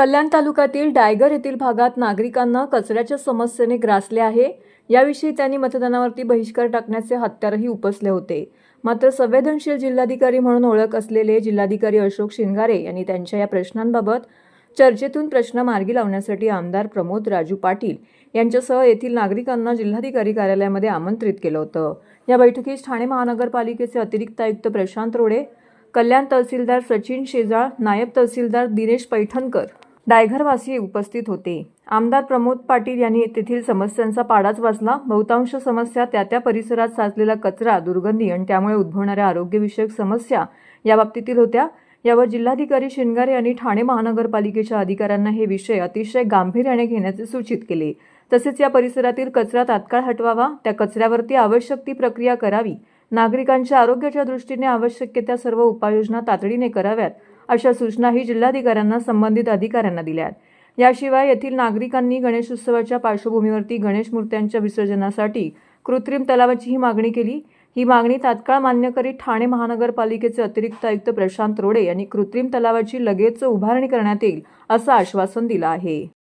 कल्याण तालुक्यातील डायगर येथील भागात नागरिकांना कचऱ्याच्या समस्येने ग्रासले आहे. याविषयी त्यांनी मतदानावरती बहिष्कार टाकण्याचे हत्यारही उपसले होते. मात्र संवेदनशील जिल्हाधिकारी म्हणून ओळख असलेले जिल्हाधिकारी अशोक शिंगारे यांनी त्यांच्या या प्रश्नांबाबत चर्चेतून प्रश्न मार्गी लावण्यासाठी आमदार प्रमोद राजू पाटील यांच्यासह येथील नागरिकांना जिल्हाधिकारी कार्यालयामध्ये आमंत्रित केलं होतं. या बैठकीस ठाणे महानगरपालिकेचे अतिरिक्त आयुक्त प्रशांत रोडे कल्याण तहसीलदार सचिन शेजाळ नायब तहसीलदार दिनेश पैठणकर डायघरवासी उपस्थित होते. आमदार प्रमोद पाटील यांनी तेथील समस्यांचा पाडाच वाचला. बहुतांश समस्या त्या त्या परिसरात साचलेला कचरा दुर्गंधी आणि त्यामुळे उद्भवणाऱ्या आरोग्यविषयक समस्या याबाबतीतील होत्या. यावर जिल्हाधिकारी शिंगारे यांनी ठाणे महानगरपालिकेच्या अधिकाऱ्यांना हे विषय अतिशय गांभीर्याने घेण्याचे सूचित केले. तसेच या परिसरातील कचरा तात्काळ हटवावा त्या कचऱ्यावरती आवश्यक ती प्रक्रिया करावी. नागरिकांच्या आरोग्याच्या दृष्टीने आवश्यक त्या सर्व उपाययोजना तातडीने कराव्यात. अशा सूचनाही जिल्हाधिकाऱ्यांना संबंधित अधिकाऱ्यांना दिल्यात याशिवाय येथील नागरिकांनी गणेशोत्सवाच्या पार्श्वभूमीवरती गणेश मूर्त्यांच्या विसर्जनासाठी कृत्रिम तलावाचीही मागणी केली. ही मागणी तात्काळ मान्य करीत ठाणे महानगरपालिकेचे अतिरिक्त आयुक्त प्रशांत रोडे यांनी कृत्रिम तलावाची लगेच उभारणी करण्यात येईल असं आश्वासन दिलं आहे.